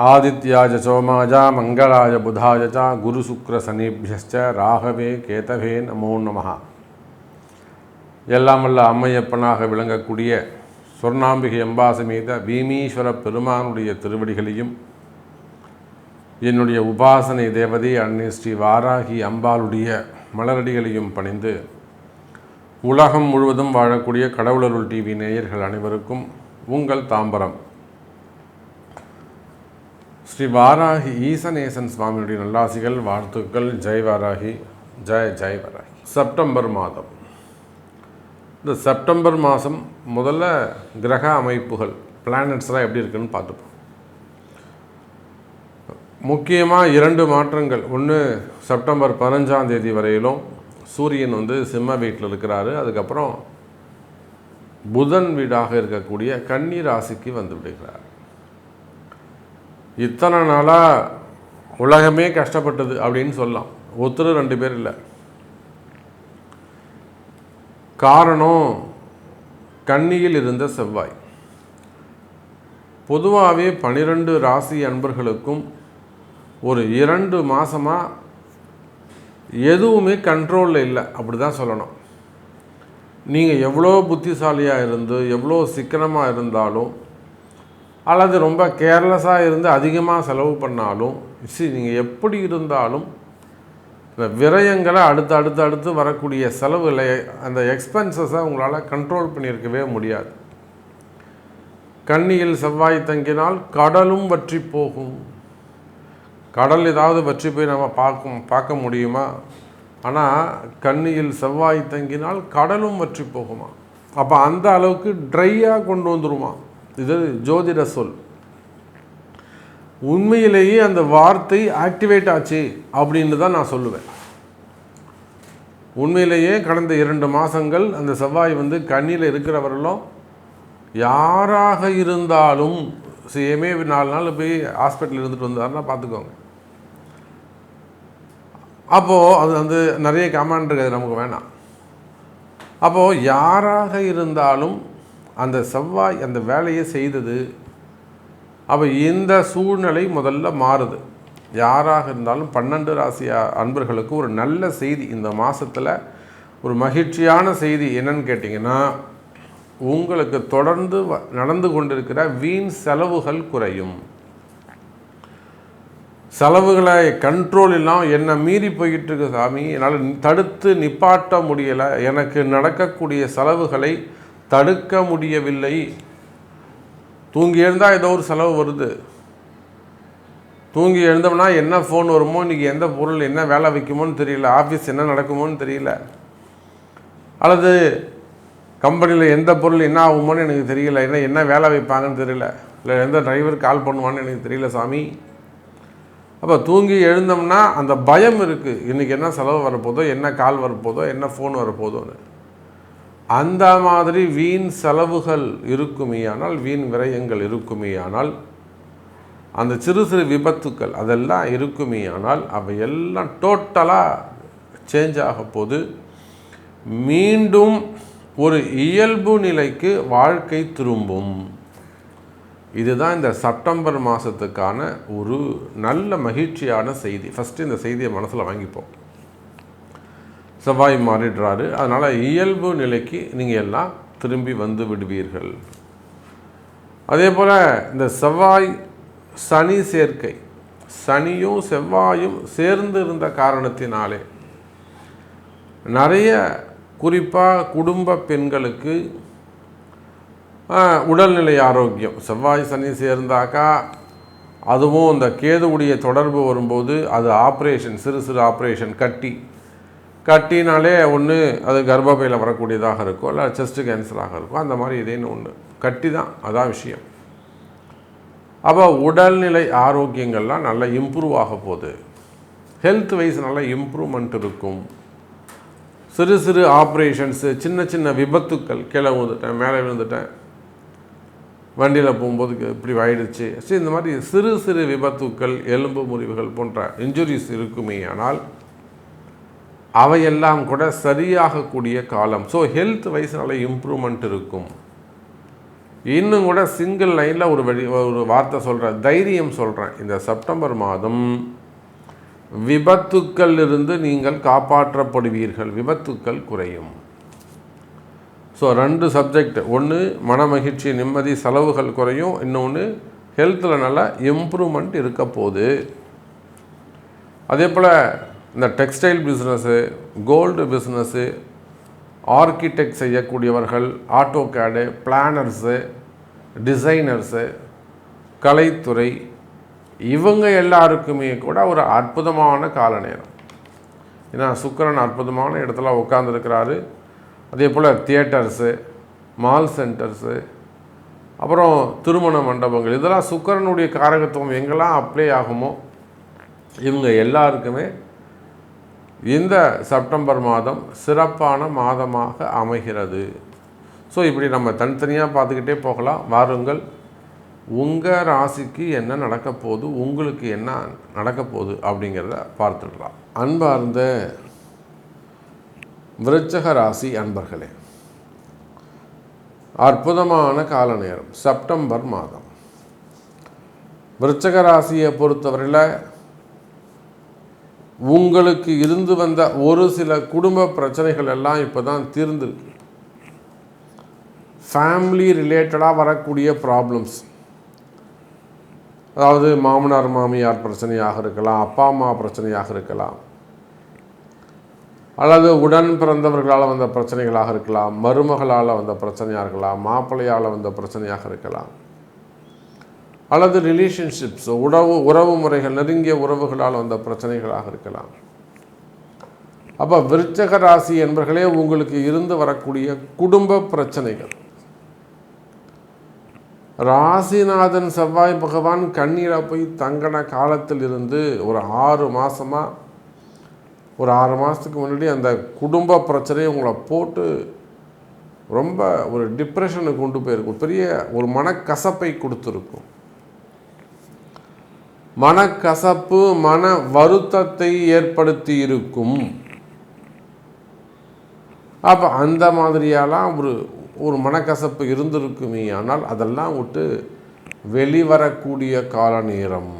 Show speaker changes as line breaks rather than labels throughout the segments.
ஆதித்யாஜ சோமாஜா மங்களாய புதாய ச குரு சுக்ர சனிபியஸ்ச ராகவே கேதவே நமோ நமகா எல்லாம் வல்ல அம்மையப்பனாக விளங்கக்கூடிய சொர்ணாம்பிகை அம்பாசமேத பீமீஸ்வர பெருமானுடைய திருவடிகளையும் என்னுடைய உபாசனை தேவதை அன்னை ஸ்ரீ வாராகி அம்பாளுடைய மலரடிகளையும் பணிந்து உலகம் முழுவதும் வாழக்கூடிய கடவுளருள் டிவி நேயர்கள் அனைவருக்கும் உங்கள் தாம்பரம். ஸ்ரீ வாராகி ஈசநேசன் சுவாமியுடைய நல்லாசிகள் வாழ்த்துக்கள். ஜெய் வாராகி ஜெய் ஜெய் வாராகி. செப்டம்பர் மாதம். இந்த செப்டம்பர் மாதம் முதல்ல கிரக அமைப்புகள் பிளானட்ஸ்லாம் எப்படி இருக்குன்னு பார்த்துப்போம். முக்கியமாக இரண்டு மாற்றங்கள். ஒன்று செப்டம்பர் பதினஞ்சாம் தேதி வரையிலும் சூரியன் வந்து சிம்ம வீட்டில் இருக்கிறாரு. அதுக்கப்புறம் புதன் வீடாக இருக்கக்கூடிய கன்னி ராசிக்கு வந்து விடுகிறார். இத்தனை நாளாக உலகமே கஷ்டப்பட்டது அப்படின்னு சொல்லலாம். ஒருத்தர் ரெண்டு பேர் இல்லை. காரணம் கன்னியில் இருந்த செவ்வாய். பொதுவாகவே பனிரெண்டு ராசி அன்பர்களுக்கும் ஒரு இரண்டு மாதமாக எதுவுமே கண்ட்ரோலில் இல்லை. அப்படி தான் சொல்லணும். நீங்கள் எவ்வளோ புத்திசாலியாக இருந்து எவ்வளோ சிக்கனமாக இருந்தாலும் அல்லது ரொம்ப கேர்லெஸ்ஸாக இருந்து அதிகமாக செலவு பண்ணாலும் சி நீங்கள் எப்படி இருந்தாலும் இந்த விரயங்களை அடுத்து அடுத்து அடுத்து வரக்கூடிய செலவுகளை அந்த எக்ஸ்பென்சஸை உங்களால் கண்ட்ரோல் பண்ணியிருக்கவே முடியாது. கண்ணியில் செவ்வாய் தங்கினால் கடலும் வற்றி போகும். கடல் ஏதாவது வற்றி போய் நம்ம பார்க்கும் பார்க்க முடியுமா? ஆனால் கண்ணியில் செவ்வாய் தங்கினால் கடலும் வற்றி போகுமா? அப்போ அந்த அளவுக்கு ட்ரையாக கொண்டு வந்துருமா? இது ஜோதிட சொல். உண்மையிலேயே அந்த வார்த்தை ஆக்டிவேட் ஆச்சு அப்படின்னு தான் நான் சொல்லுவேன். உண்மையிலேயே கடந்த இரண்டு மாதங்கள் அந்த செவ்வாய் வந்து கண்ணியில் இருக்கிறவர்களும் யாராக இருந்தாலும் சேமே நாலு நாள் போய் ஹாஸ்பிட்டல் இருந்துட்டு வந்தாருன்னா பார்த்துக்கோங்க அப்போது அது வந்து நிறைய கமாண்ட் இருக்குது நமக்கு வேணாம். அப்போது யாராக இருந்தாலும் அந்த செவ்வாய் அந்த வேலையை செய்தது அப்போ இந்த சூழ்நிலை முதல்ல மாறுது. யாராக இருந்தாலும் பன்னெண்டு ராசி அன்பர்களுக்கு ஒரு நல்ல செய்தி. இந்த மாதத்தில் ஒரு மகிழ்ச்சியான செய்தி என்னன்னு கேட்டிங்கன்னா உங்களுக்கு தொடர்ந்து நடந்து கொண்டிருக்கிற வீண் செலவுகள் குறையும். செலவுகளை கண்ட்ரோல் இல்லாமல் என்னை மீறி போய்கிட்டு இருக்கு சாமி. என்னால் தடுத்து நிப்பாட்ட முடியலை. எனக்கு நடக்கக்கூடிய செலவுகளை தடுக்க முடியவில்லை. தூங்கி எழுந்தால் ஏதோ ஒரு செலவு வருது. தூங்கி எழுந்தோம்னா என்ன ஃபோன் வருமோ இன்றைக்கி எந்த பொருள் என்ன வேலை வைக்குமோன்னு தெரியல ஆஃபீஸ் என்ன நடக்குமோன்னு தெரியல. அல்லது கம்பெனியில் எந்த பொருள் என்ன ஆகுமோன்னு எனக்கு தெரியல என்ன என்ன வேலை வைப்பாங்கன்னு தெரியல இல்லை எந்த டிரைவர் கால் பண்ணுவான்னு எனக்கு தெரியல சாமி. அப்போ தூங்கி எழுந்தோம்னா அந்த பயம் இருக்குது இன்றைக்கி என்ன செலவு வரப்போதோ என்ன கால் வரப்போதோ என்ன ஃபோன் வரப்போதோன்னு. அந்த மாதிரி வீண் செலவுகள் இருக்குமேயானால் வீண் விரயங்கள் இருக்குமேயானால் அந்த சிறு சிறு விபத்துக்கள் அதெல்லாம் இருக்குமேயானால் அவை எல்லாம் டோட்டலாக சேஞ்ச் ஆக போது மீண்டும் ஒரு இயல்பு நிலைக்கு வாழ்க்கை திரும்பும். இதுதான் இந்த செப்டம்பர் மாதத்துக்கான ஒரு நல்ல மகிழ்ச்சியான செய்தி. ஃபஸ்ட்டு இந்த செய்தியை மனசில் வாங்கிப்போம். செவ்வாய் மாறிடுறாரு. அதனால் இயல்பு நிலைக்கு நீங்கள் எல்லாம் திரும்பி வந்து விடுவீர்கள். அதே போல் இந்த செவ்வாய் சனி சேர்க்கை சனியும் செவ்வாயும் சேர்ந்து இருந்த காரணத்தினாலே நிறைய குறிப்பாக குடும்ப பெண்களுக்கு உடல்நிலை ஆரோக்கியம். செவ்வாய் சனி சேர்ந்தாக்கா அதுவும் இந்த கேதுவுடைய தொடர்பு வரும்போது அது ஆப்ரேஷன் சிறு சிறு ஆப்ரேஷன் கட்டி கட்டினாலே ஒன்று அது கர்ப்பப்பையில் வரக்கூடியதாக இருக்கும் இல்லை செஸ்ட்டு கேன்சராக இருக்கும் அந்த மாதிரி இதேன்னு ஒன்று கட்டி தான் அதான் விஷயம். அப்போ உடல்நிலை ஆரோக்கியங்கள்லாம் நல்லா இம்ப்ரூவ் ஆக போகுது. ஹெல்த் வைஸ் நல்லா இம்ப்ரூவ்மெண்ட் இருக்கும். சிறு சிறு ஆப்ரேஷன்ஸு சின்ன சின்ன விபத்துக்கள் கீழே விழுந்துட்டேன் மேலே விழுந்துட்டேன். வண்டியில் போகும்போது இப்படி ஆயிடுச்சு. சரி இந்த மாதிரி சிறு சிறு விபத்துக்கள் எலும்பு முறிவுகள் போன்ற இன்ஜுரிஸ் இருக்குமே ஆனால் அவையெல்லாம் கூட சரியாகக்கூடிய காலம். ஸோ ஹெல்த் வைஸ் இம்ப்ரூவ்மெண்ட் இருக்கும். இன்னும் கூட சிங்கிள் லைனில் ஒரு வழி ஒரு வார்த்தை சொல்கிறேன் தைரியம் சொல்கிறேன் இந்த செப்டம்பர் மாதம் விபத்துக்கள் இருந்து நீங்கள் காப்பாற்றப்படுவீர்கள். விபத்துக்கள் குறையும். ஸோ ரெண்டு சப்ஜெக்ட் ஒன்று மன மகிழ்ச்சி நிம்மதி செலவுகள் குறையும். இன்னொன்று ஹெல்த்தில் நல்லா இம்ப்ரூவ்மெண்ட் இருக்க போகுது. அதே போல் இந்த textile business gold business architect செய்யக்கூடியவர்கள் ஆட்டோ கேடு பிளானர்ஸு டிசைனர்ஸு கலைத்துறை இவங்க எல்லாருக்குமே கூட ஒரு அற்புதமான கால நேரம் ஏன்னா சுக்கரன் அற்புதமான இடத்துல உட்காந்துருக்கிறாரு அதே போல் தியேட்டர்ஸு மால் சென்டர்ஸு அப்புறம் திருமண மண்டபங்கள். இதெல்லாம் சுக்கரனுடைய காரகத்துவம் எங்கெல்லாம் அப்ளை ஆகுமோ இவங்க எல்லாருக்குமே இந்த செப்டம்பர் மாதம் சிறப்பான மாதமாக அமைகிறது. ஸோ இப்படி நம்ம தனித்தனியாக பார்த்துக்கிட்டே போகலாம். வாருங்கள் உங்கள் ராசிக்கு என்ன நடக்க போகுது உங்களுக்கு என்ன நடக்க போகுது அப்படிங்கிறத பார்த்துடலாம். அன்பார்ந்த விருச்சக ராசி அன்பர்களே அற்புதமான கால நேரம் செப்டம்பர் மாதம். விருச்சக ராசியை பொறுத்தவரையில் உங்களுக்கு இருந்து வந்த ஒரு சில குடும்ப பிரச்சனைகள் எல்லாம் இப்போ தான் தீர்ந்துருக்கு ஃபேமிலி ரிலேட்டடாக வரக்கூடிய ப்ராப்ளம்ஸ் அதாவது மாமனார் மாமியார் பிரச்சனையாக இருக்கலாம் அப்பா அம்மா பிரச்சனையாக இருக்கலாம். அல்லது உடன் பிறந்தவர்களால் வந்த பிரச்சனைகளாக இருக்கலாம் மருமகளால் வந்த பிரச்சனையாக இருக்கலாம் மாப்பிள்ளையால் வந்த பிரச்சனையாக இருக்கலாம். அல்லது ரிலேஷன்ஷிப்ஸ் உறவு உறவு முறைகள் நெருங்கிய உறவுகளால் வந்த பிரச்சனைகளாக இருக்கலாம். அப்போ விருச்சக ராசி என்பர்களே உங்களுக்கு இருந்து வரக்கூடிய குடும்ப பிரச்சனைகள். ராசிநாதன் செவ்வாய் பகவான் கண்ணீரை போய் தங்கின காலத்தில் இருந்து ஒரு ஆறு மாதமாக ஒரு ஆறு மாதத்துக்கு முன்னாடி அந்த குடும்ப பிரச்சனையை உங்களை போட்டு ரொம்ப ஒரு டிப்ரெஷனுக்கு கொண்டு போயிருக்கும். பெரிய ஒரு மனக்கசப்பை கொடுத்துருக்கும். மனக்கசப்பு மன வருத்தத்தை ஏற்படுத்தி இருக்கும் அப்போ அந்த மாதிரியெல்லாம் ஒரு ஒரு மனக்கசப்பு இருந்திருக்குமே ஆனால் அதெல்லாம் விட்டு வெளிவரக்கூடிய கால நேரம்.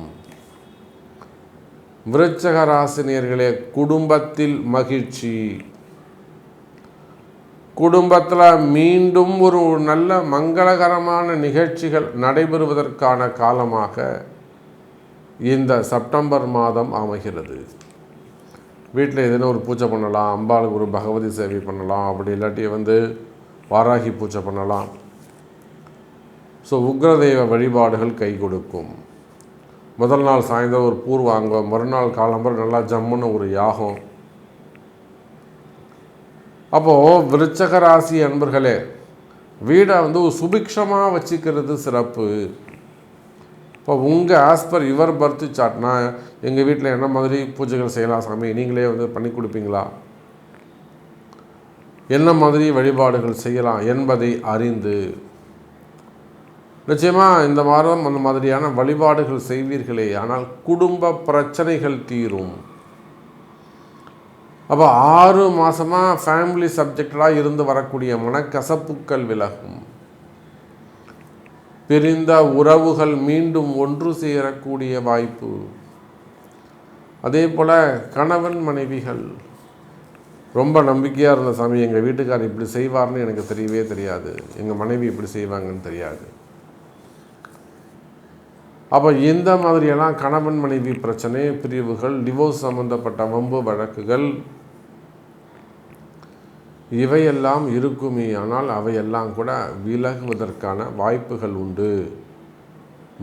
விருச்சக ராசினியர்களே குடும்பத்தில் மகிழ்ச்சி. குடும்பத்தில் மீண்டும் ஒரு நல்ல மங்களகரமான நிகழ்ச்சிகள் நடைபெறுவதற்கான காலமாக இந்த செப்டம்பர் மாதம் அமைகிறது. வீட்டில் எதுனா ஒரு பூஜை பண்ணலாம் அம்பாளுக்கு ஒரு பகவதி சேவை பண்ணலாம் அப்படி இல்லாட்டி வந்து வாராகி பூஜை பண்ணலாம். ஸோ உக்ரதெய்வ வழிபாடுகள் கை கொடுக்கும். முதல் நாள் சாயந்தரம் ஒரு பூர்வாங்கம் மறுநாள் காலம்பரம் நல்லா ஜம்முன்னு ஒரு யாகம். அப்போது விருச்சக ராசி அன்பர்களே வீடை வந்து ஒரு சுபிக்ஷமாக வச்சுக்கிறது சிறப்பு. இப்போ உங்கள் ஆஸ்பர் யுவர் பர்த் சாட்னா எங்கள் வீட்டில் என்ன மாதிரி பூஜைகள் செய்யலாம் சாமி? நீங்களே வந்து பண்ணி கொடுப்பீங்களா? என்ன மாதிரி வழிபாடுகள் செய்யலாம் என்பதை அறிந்து. நிச்சயமாக இந்த மாதம் அந்த மாதிரியான வழிபாடுகள் செய்வீர்களே ஆனால் குடும்ப பிரச்சனைகள் தீரும். அப்போ ஆறு மாதமாக ஃபேமிலி சப்ஜெக்டடாக இருந்து வரக்கூடிய மனக்கசப்புக்கள் விலகும். பிரிந்த உறவுகள் மீண்டும் ஒன்று சேரக்கூடிய வாய்ப்பு. அதே போல் கணவன் மனைவிகள். ரொம்ப நம்பிக்கையாக இருந்த சாமி எங்கள் வீட்டுக்கார் இப்படி செய்வார்னு எனக்கு தெரியவே தெரியாது. எங்கள் மனைவி இப்படி செய்வாங்கன்னு தெரியாது. அப்போ இந்த மாதிரியெல்லாம் கணவன் மனைவி பிரச்சனை பிரிவுகள் டிவோர்ஸ் சம்மந்தப்பட்ட வம்பு வழக்குகள் இவையெல்லாம் இருக்குமே ஆனால் அவையெல்லாம் கூட விலகுவதற்கான வாய்ப்புகள் உண்டு.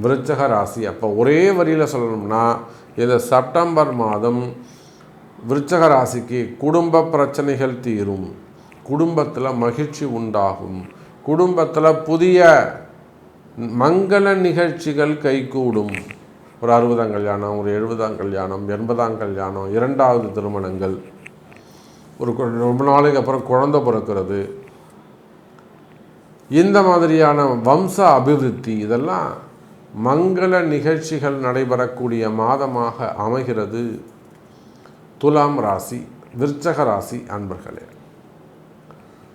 விருச்சக ராசி அப்போ ஒரே வரியில் சொல்லணும்னா இந்த செப்டம்பர் மாதம் விருச்சக ராசிக்கு குடும்ப பிரச்சனைகள் தீரும். குடும்பத்தில் மகிழ்ச்சி உண்டாகும். குடும்பத்தில் புதிய மங்கள நிகழ்ச்சிகள் கைகூடும். ஒரு அறுபதாம் கல்யாணம் ஒரு எழுபதாம் கல்யாணம் எண்பதாம் கல்யாணம் இரண்டாவது திருமணங்கள். ஒரு ரொம்ப நாளைக்கு அப்புறம் குழந்தை பிறக்கிறது. இந்த மாதிரியான வம்ச அபிவிருத்தி இதெல்லாம் மங்கள நிகழ்ச்சிகள் நடைபெறக்கூடிய மாதமாக அமைகிறது. துலாம் ராசி விருச்சக ராசி அன்பர்களே.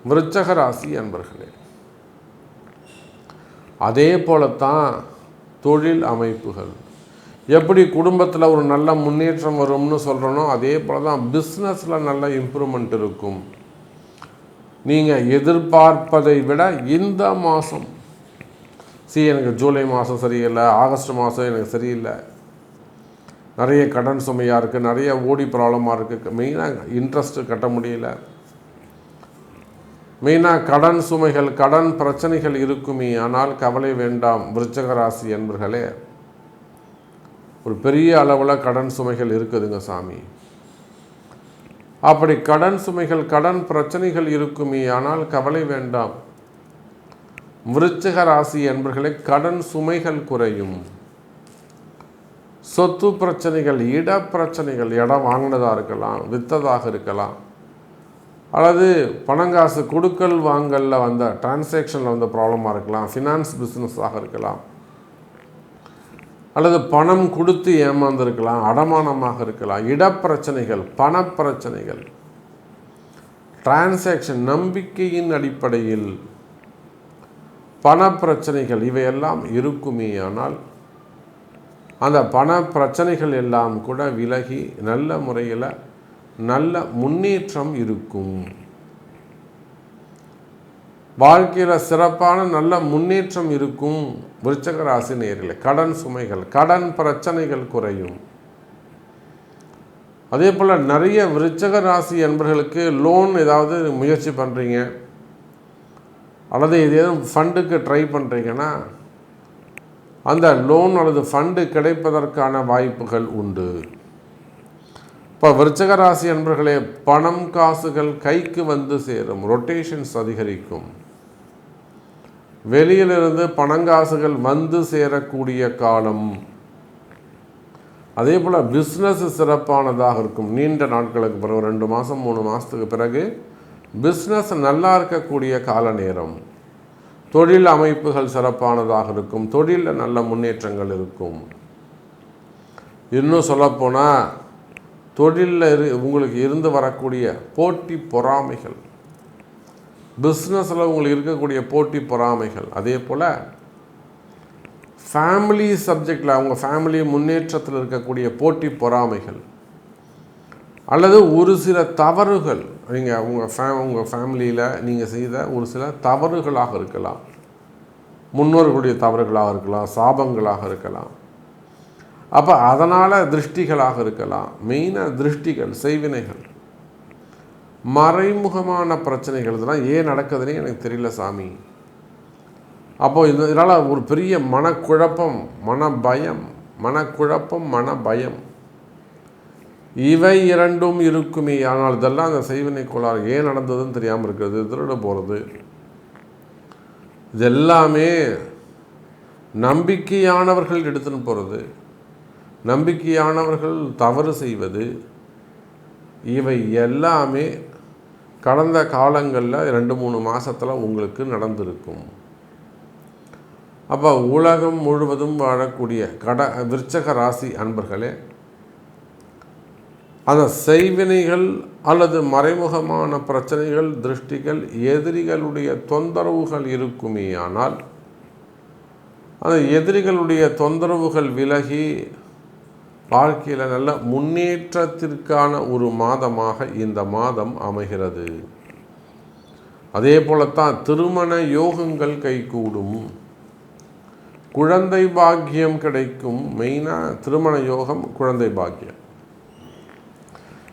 விருச்சக ராசி அன்பர்களே. அதே போலத்தான் தொழில் அமைப்புகள் எப்படி குடும்பத்தில் ஒரு நல்ல முன்னேற்றம் வரும்னு சொல்கிறனோ அதே போல் தான் பிஸ்னஸில் நல்ல இம்ப்ரூவ்மெண்ட் இருக்கும். நீங்கள் எதிர்பார்ப்பதை விட இந்த மாதம் சி எனக்கு ஜூலை மாதம் சரியில்லை ஆகஸ்ட் மாதம் எனக்கு சரியில்லை. நிறைய கடன் சுமையாக இருக்குது நிறைய ஓடி ப்ராப்ளமாக இருக்குது மெயினாக இன்ட்ரெஸ்ட்டு கட்ட முடியல. மெயினாக கடன் சுமைகள் கடன் பிரச்சனைகள் இருக்குமே ஆனால் கவலை வேண்டாம் விருச்சகராசி என்பர்களே ஒரு பெரிய அளவில் கடன் சுமைகள் இருக்குதுங்க சாமி. அப்படி கடன் சுமைகள் கடன் பிரச்சனைகள் இருக்குமே ஆனால் கவலை வேண்டாம். விருச்சக ராசி என்பர்களே கடன் சுமைகள் குறையும். சொத்து பிரச்சனைகள் இட பிரச்சனைகள் இடம் வாங்கினதாக இருக்கலாம் விற்றதாக இருக்கலாம். அல்லது பணங்காசு கொடுக்கல் வாங்கலில் வந்த டிரான்சாக்ஷனில் வந்த ப்ராப்ளமாக இருக்கலாம் ஃபினான்ஸ் பிஸ்னஸாக இருக்கலாம். அல்லது பணம் கொடுத்து ஏமாந்துருக்கலாம் அடமானமாக இருக்கலாம் இடப்பிரச்சனைகள் பணப்பிரச்சனைகள். டிரான்சாக்ஷன் நம்பிக்கையின் அடிப்படையில் பணப்பிரச்சனைகள் இவையெல்லாம் இருக்குமே ஆனால் அந்த பண பிரச்சனைகள் எல்லாம் கூட விலகி நல்ல முறையில் நல்ல முன்னேற்றம் இருக்கும். வாழ்க்கையில் சிறப்பான நல்ல முன்னேற்றம் இருக்கும். விருச்சக ராசி நேரில் கடன் சுமைகள் கடன் பிரச்சனைகள் குறையும். அதே போல் நிறைய விருச்சக ராசி என்பர்களுக்கு லோன் ஏதாவது முயற்சி பண்ணுறீங்க அல்லது ஏதேனும் ஃபண்டுக்கு ட்ரை பண்ணுறீங்கன்னா அந்த லோன் அல்லது ஃபண்டு கிடைப்பதற்கான வாய்ப்புகள் உண்டு. இப்போ விருச்சக ராசி அன்பர்களே பணம் காசுகள் கைக்கு வந்து சேரும் ரொட்டேஷன்ஸ் அதிகரிக்கும். வெளியிலிருந்து பணங்காசுகள் வந்து சேரக்கூடிய காலம். அதே போல் பிஸ்னஸ் சிறப்பானதாக இருக்கும். நீண்ட நாட்களுக்கு பிறகு ரெண்டு மாதம் மூணு மாதத்துக்கு பிறகு பிஸ்னஸ் நல்லா இருக்கக்கூடிய கால நேரம். தொழில் அமைப்புகள் சிறப்பானதாக இருக்கும். தொழிலில் நல்ல முன்னேற்றங்கள் இருக்கும். இன்னும் சொல்லப்போனால் தொழிலில் இரு உங்களுக்கு இருந்து வரக்கூடிய போட்டி பொறாமைகள். பிஸ்னஸில் உங்களுக்கு இருக்கக்கூடிய போட்டி பொறாமைகள். அதே போல் ஃபேமிலி சப்ஜெக்டில் அவங்க ஃபேமிலி முன்னேற்றத்தில் இருக்கக்கூடிய போட்டி பொறாமைகள். அல்லது ஒரு சில தவறுகள் நீங்கள் உங்கள் ஃபே உங்கள் ஃபேமிலியில் நீங்கள் செய்த ஒரு சில தவறுகளாக இருக்கலாம். முன்னோர்களுடைய தவறுகளாக இருக்கலாம் சாபங்களாக இருக்கலாம். அப்போ அதனால் திருஷ்டிகளாக இருக்கலாம். மெயினாக திருஷ்டிகள் செய்வினைகள். மறைமுகமான பிரச்சனைகள் இதெல்லாம் ஏன் நடக்குதுன்னே எனக்கு தெரியல சாமி. அப்போது இதனால் ஒரு பெரிய மனக்குழப்பம் மன பயம் மனக்குழப்பம் மன பயம் இவை இரண்டும் இருக்குமே ஆனால் இதெல்லாம் அந்த செய்வினை கோளாறு ஏன் நடந்ததுன்னு தெரியாமல் இருக்கிறது திருட போகிறது இது எல்லாமே நம்பிக்கையானவர்கள் எடுத்துன்னு போகிறது நம்பிக்கையானவர்கள் தவறு செய்வது. இவை எல்லாமே கடந்த காலங்களில் ரெண்டு மூணு மாதத்தில் உங்களுக்கு நடந்திருக்கும். அப்போ உலகம் முழுவதும் வாழக்கூடிய கட விருச்சக ராசி அன்பர்களே அந்த செய்வினைகள் அல்லது மறைமுகமான பிரச்சனைகள் திருஷ்டிகள் எதிரிகளுடைய தொந்தரவுகள் இருக்குமே ஆனால் அந்த எதிரிகளுடைய தொந்தரவுகள் விலகி வாழ்க்கையில் நல்ல முன்னேற்றத்திற்கான ஒரு மாதமாக இந்த மாதம் அமைகிறது. அதே போலத்தான் திருமண யோகங்கள் கைகூடும். குழந்தை பாக்கியம் கிடைக்கும். மெயினாக திருமண யோகம் குழந்தை பாக்கியம்.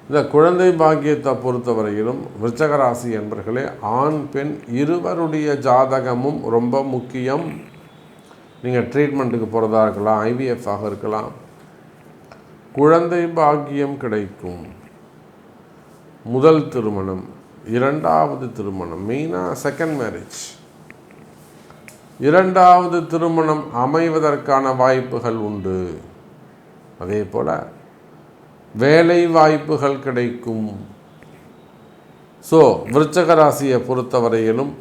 இந்த குழந்தை பாக்கியத்தை பொறுத்தவரையிலும் விருச்சகராசி என்பர்களே ஆண் பெண் இருவருடைய ஜாதகமும் ரொம்ப முக்கியம். நீங்கள் ட்ரீட்மெண்ட்டுக்கு போகிறதா இருக்கலாம் ஐவிஎஃப் ஆக இருக்கலாம். குழந்தை பாக்கியம் கிடைக்கும். முதல் திருமணம் இரண்டாவது திருமணம் மெயினாக செகண்ட் மேரேஜ் இரண்டாவது திருமணம் அமைவதற்கான வாய்ப்புகள் உண்டு. அதே போல் வேலை வாய்ப்புகள் கிடைக்கும். ஸோ விருச்சக ராசியை பொறுத்தவரையிலும்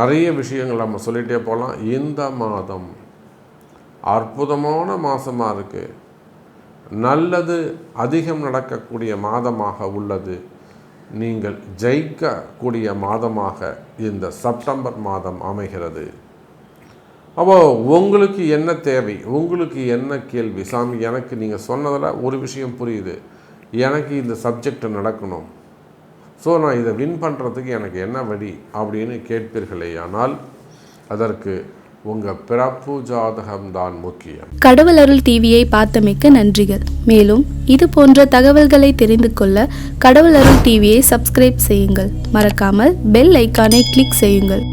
நிறைய விஷயங்கள் நம்ம சொல்லிகிட்டே போகலாம் இந்த மாதம் அற்புதமான மாதமாக இருக்குது நல்லது அதிகம் நடக்கக்கூடிய மாதமாக உள்ளது. நீங்கள் ஜெயிக்கக்கூடிய மாதமாக இந்த செப்டம்பர் மாதம் அமைகிறது. அப்போ உங்களுக்கு என்ன தேவை? உங்களுக்கு என்ன கேள்வி? சாமி எனக்கு நீங்கள் சொன்னதில் ஒரு விஷயம் புரியுது. எனக்கு இந்த சப்ஜெக்ட் நடக்கணும். ஸோ நான் இதை வின் பண்ணுறதுக்கு எனக்கு என்ன வழி? அப்படின்னு கேட்பீர்களே ஆனால் அதற்கு உங்கள் பிறப்பு ஜாதகம்தான் முக்கியம்.
கடவுள் அருள் டிவியை பார்த்தமைக்க நன்றிகள். மேலும் இது போன்ற தகவல்களை தெரிந்து கொள்ள கடவுள் அருள் டிவியை சப்ஸ்கிரைப் செய்யுங்கள். மறக்காமல் பெல் ஐக்கானை கிளிக் செய்யுங்கள்.